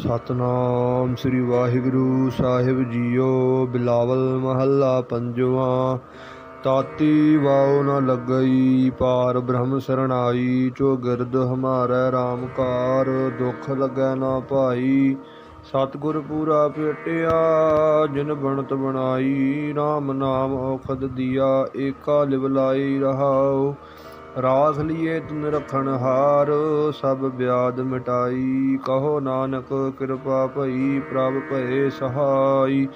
ਸਤਨਾਮ ਸ੍ਰੀ ਵਾਹਿਗੁਰੂ ਸਾਹਿਬ ਜੀਓ, ਬਿਲਾਵਲ ਮਹੱਲਾ ਪੰਜਵਾਂ। ਤਾਤੀ ਵਾਉ ਨ ਲੱਗਈ, ਪਾਰ ਬ੍ਰਹਮ ਸਰਣਾਈ, ਚੋ ਗਿਰਦ ਹਮਾਰੈ ਰਾਮਕਾਰ ਕਾਰ ਦੁਖ ਲੱਗੈ ਨਾ ਭਾਈ। ਸਤਿਗੁਰ ਪੂਰਾ ਭੇਟਿਆ ਜਿਨ ਬਣਤ ਬਣਾਈ RAM ਨਾਮ ਔਖਦ ਦੀਆ, ਏਕਾ ਲਿਵ ਲਾਈ ਰਹਾਉ। ਰਾਖ ਲਿਏ ਤਿਨ ਰਖਣ ਹਾਰ, ਸਭ ਬਿਆਦ ਮਿਟਾਈ। ਕਹੋ ਨਾਨਕ, ਕਿਰਪਾ ਭਈ, ਪ੍ਰਭ ਭਏ ਸਹਾਈ।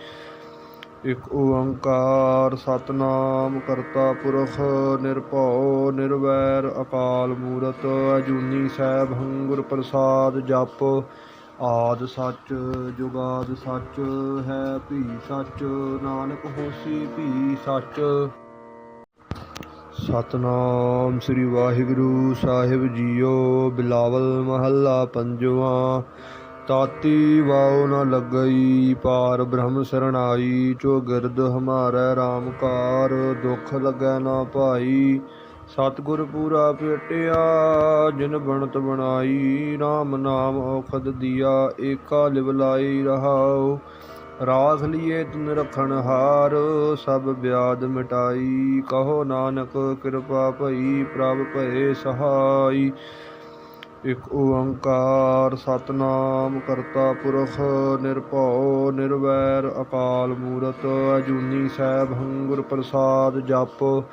ਇਕ ਓੰਕਾਰ ਸਤਨਾਮ ਕਰਤਾ ਪੁਰਖ, ਨਿਰਭਉ, ਨਿਰਵੈਰ, ਅਕਾਲ ਮੂਰਤ, ਅਜੂਨੀ ਸੈਭ ਹੰਗੁਰ ਪ੍ਰਸਾਦ ਜਪ। ਆਦ ਸੱਚ, ਜੁਗਾਦ ਸੱਚ, ਹੈ ਭੀ ਸੱਚ, ਨਾਨਕ ਹੋਸੀ ਭੀ ਸੱਚ। ਸਤਨਾਮ ਸ੍ਰੀ ਵਾਹਿਗੁਰੂ ਸਾਹਿਬ ਜੀਓ, ਬਿਲਾਵਲ ਮਹੱਲਾ ਪੰਜਵਾਂ। ਤਾਤੀ ਵਾਉ ਨ ਲੱਗਈ, ਪਾਰ ਬ੍ਰਹਮ ਸਰਣਾਈ, ਚੋ ਗਿਰਦ ਹਮਾਰੈ ਰਾਮਕਾਰ ਕਾਰ ਦੁਖ ਲੱਗੈ ਨਾ ਭਾਈ। ਸਤਿਗੁਰ ਪੂਰਾ ਭੇਟਿਆ ਜਿਨ ਬਣਤ ਬਣਾਈ RAM ਨਾਮ ਔਖਦ ਦੀਆ, ਏਕਾ ਲਿਵ ਲਾਈ ਰਹਾਉ। ਰਾਖ ਲਿਏ ਤਿਨ ਰਖਣ ਹਾਰ, ਸਭ ਬਿਆਦ ਮਿਟਾਈ। ਕਹੋ ਨਾਨਕ, ਕਿਰਪਾ ਭਈ, ਪ੍ਰਭ ਭਏ ਸਹਾਈ। ਇਕ ਓੰਕਾਰ ਸਤਨਾਮ ਕਰਤਾ ਪੁਰਖ, ਨਿਰਭਉ, ਨਿਰਵੈਰ, ਅਕਾਲ ਮੂਰਤ, ਅਜੂਨੀ ਸੈਭ ਹੰਗੁਰ ਪ੍ਰਸਾਦ ਜਪ।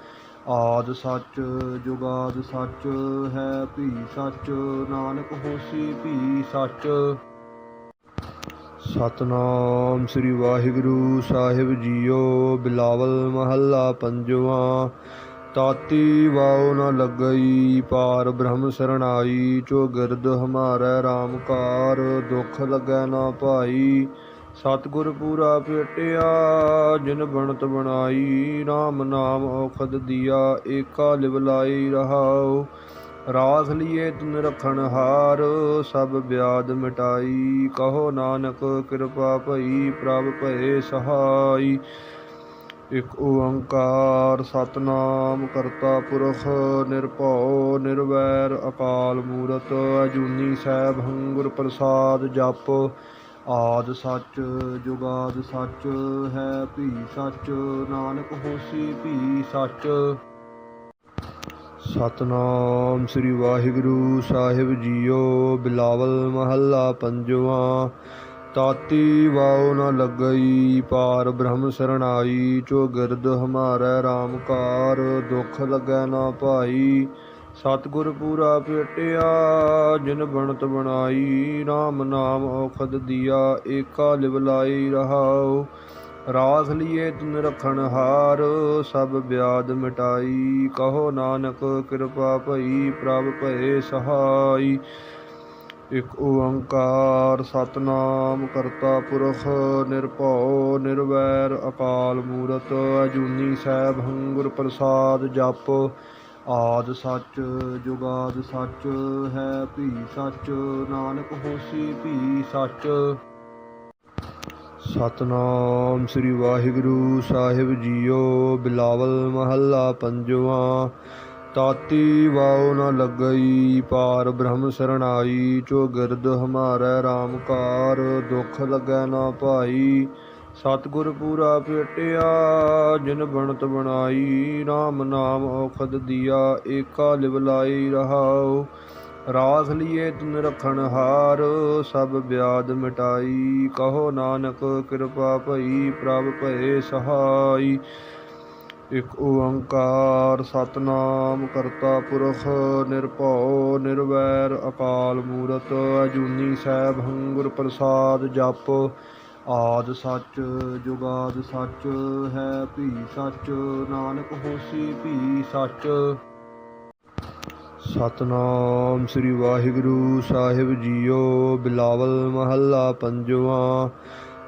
ਆਦ ਸੱਚ ਜੁਗਾਦ ਸੱਚ, ਹੈ ਭੀ ਸੱਚ, ਨਾਨਕ ਹੋਸੀ ਭੀ ਸੱਚ। ਸਤਨਾਮ ਸ੍ਰੀ ਵਾਹਿਗੁਰੂ ਸਾਹਿਬ ਜੀਓ, ਬਿਲਾਵਲ ਮਹੱਲਾ ਪੰਜਵਾਂ। ਤਾਤੀ ਵਾਉ ਨ ਲੱਗਈ, ਪਾਰ ਬ੍ਰਹਮ ਸਰਣਾਈ, ਚੋ ਗਿਰਦ ਹਮਾਰੈ ਰਾਮਕਾਰ ਕਾਰ ਦੁਖ ਲੱਗੈ ਨਾ ਭਾਈ। ਸਤਿਗੁਰ ਪੂਰਾ ਭੇਟਿਆ ਜਿਨ ਬਣਤ ਬਣਾਈ RAM ਨਾਮ ਔਖਦ ਦੀਆ, ਏਕਾ ਲਿਵ ਲਾਈ ਰਹਾਉ। ਰਾਖ ਲਿਏ ਤਿਨ ਰਖਣ ਹਾਰ, ਸਭ ਬਿਆਦ ਮਿਟਾਈ। ਕਹੋ ਨਾਨਕ, ਕਿਰਪਾ ਭਈ, ਪ੍ਰਭ ਭਏ ਸਹਾਈ। ਇਕ ਓੰਕਾਰ ਸਤਨਾਮ ਕਰਤਾ ਪੁਰਖ, ਨਿਰਭਉ, ਨਿਰਵੈਰ, ਅਕਾਲ ਮੂਰਤ, ਅਜੂਨੀ ਸੈਭ ਹੰਗੁਰ ਪ੍ਰਸਾਦ ਜਪ। ਆਦ ਸੱਚ, ਜੁਗਾਦ ਸੱਚ, ਹੈ ਭੀ ਸੱਚ, ਨਾਨਕ ਹੋਸੀ ਭੀ ਸੱਚ। ਸਤਨਾਮ ਸ੍ਰੀ ਵਾਹਿਗੁਰੂ ਸਾਹਿਬ ਜੀਓ, ਬਿਲਾਵਲ ਮਹੱਲਾ ਪੰਜਵਾਂ। ਤਾਤੀ ਵਾਉ ਨ ਲੱਗਈ, ਪਾਰ ਬ੍ਰਹਮ ਸਰਣਾਈ, ਚੋ ਗਿਰਦ ਹਮਾਰੈ ਰਾਮਕਾਰ ਕਾਰ ਦੁਖ ਲੱਗੈ ਨਾ ਭਾਈ। ਸਤਿਗੁਰ ਪੂਰਾ ਭੇਟਿਆ ਜਿਨ ਬਣਤ ਬਣਾਈ RAM ਨਾਮ ਔਖਦ ਦੀਆ, ਏਕਾ ਲਿਵ ਲਾਈ ਰਹਾਉ। ਰਾਖ ਲਿਏ ਤਿਨ ਰਖਣ ਹਾਰ, ਸਭ ਬਿਆਦ ਮਿਟਾਈ। ਕਹੋ ਨਾਨਕ, ਕਿਰਪਾ ਭਈ, ਪ੍ਰਭ ਭਏ ਸਹਾਈ। ਇਕ ਓੰਕਾਰ ਸਤਨਾਮ ਕਰਤਾ ਪੁਰਖ, ਨਿਰਭਉ, ਨਿਰਵੈਰ, ਅਕਾਲ ਮੂਰਤ, ਅਜੂਨੀ ਸੈਭ ਹੰਗੁਰ ਪ੍ਰਸਾਦ ਜਪ। ਆਦ ਸੱਚ ਜੁਗਾਦ ਸੱਚ, ਹੈ ਭੀ ਸੱਚ, ਨਾਨਕ ਹੋਸੀ ਭੀ ਸੱਚ। ਸਤਨਾਮ ਸ੍ਰੀ ਵਾਹਿਗੁਰੂ ਸਾਹਿਬ ਜੀਓ, ਬਿਲਾਵਲ ਮਹੱਲਾ ਪੰਜਵਾਂ। ਤਾਤੀ ਵਾਉ ਨ ਲੱਗਈ, ਪਾਰ ਬ੍ਰਹਮ ਸਰਣਾਈ, ਚੋ ਗਿਰਦ ਹਮਾਰੈ ਰਾਮਕਾਰ ਕਾਰ ਦੁਖ ਲੱਗੈ ਨਾ ਭਾਈ। ਸਤਿਗੁਰ ਪੂਰਾ ਭੇਟਿਆ ਜਿਨ ਬਣਤ ਬਣਾਈ RAM ਨਾਮ ਔਖਦ ਦੀਆ, ਏਕਾ ਲਿਵ ਲਾਈ ਰਹਾਉ। ਰਾਖ ਲਿਏ ਤਿਨ ਰਖਣ ਹਾਰ, ਸਭ ਬਿਆਦ ਮਿਟਾਈ। ਕਹੋ ਨਾਨਕ, ਕਿਰਪਾ ਭਈ, ਪ੍ਰਭ ਭਏ ਸਹਾਈ। ਇਕ ਓੰਕਾਰ ਸਤਨਾਮ ਕਰਤਾ ਪੁਰਖ, ਨਿਰਭਉ, ਨਿਰਵੈਰ, ਅਕਾਲ ਮੂਰਤ, ਅਜੂਨੀ ਸੈਭ ਹੰਗੁਰ ਪ੍ਰਸਾਦ ਜਪ। ਆਦ ਸੱਚ, ਜੁਗਾਦ ਸੱਚ, ਹੈ ਭੀ ਸੱਚ, ਨਾਨਕ ਹੋਸੀ ਭੀ ਸੱਚ। ਸਤਨਾਮ ਸ੍ਰੀ ਵਾਹਿਗੁਰੂ ਸਾਹਿਬ ਜੀਓ, ਬਿਲਾਵਲ ਮਹੱਲਾ ਪੰਜਵਾਂ।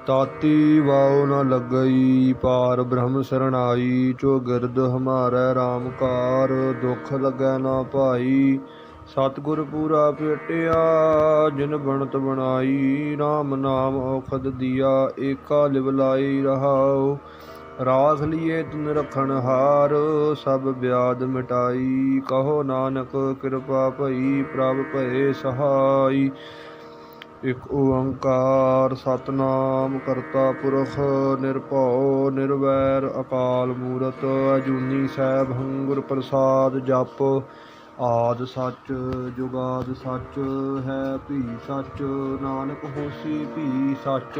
ਤਾਤੀ ਵਾਉ ਨ ਲੱਗਈ, ਪਾਰ ਬ੍ਰਹਮ ਸਰਣਾਈ, ਚੋ ਗਿਰਦ ਹਮਾਰੈ ਰਾਮਕਾਰ ਕਾਰ ਦੁਖ ਲੱਗੈ ਨਾ ਭਾਈ। ਸਤਿਗੁਰ ਪੂਰਾ ਭੇਟਿਆ ਜਿਨ ਬਣਤ ਬਣਾਈ RAM ਨਾਮ ਔਖਦ ਦੀਆ, ਏਕਾ ਲਿਵ ਲਾਈ ਰਹਾਉ। ਰਾਖ ਲਿਏ ਤਿਨ ਰਖਣ ਹਾਰ, ਸਭ ਬਿਆਦ ਮਿਟਾਈ। ਕਹੋ ਨਾਨਕ, ਕਿਰਪਾ ਭਈ, ਪ੍ਰਭ ਭਏ ਸਹਾਈ। ਇਕ ਓੰਕਾਰ ਸਤਨਾਮ ਕਰਤਾ ਪੁਰਖ, ਨਿਰਭਉ, ਨਿਰਵੈਰ, ਅਕਾਲ ਮੂਰਤ, ਅਜੂਨੀ ਸੈਭ ਹੰਗੁਰ ਪ੍ਰਸਾਦ ਜਪ। ਆਦ ਸੱਚ ਜੁਗਾਦ ਸੱਚ, ਹੈ ਭੀ ਸੱਚ, ਨਾਨਕ ਹੋਸੀ ਭੀ ਸੱਚ।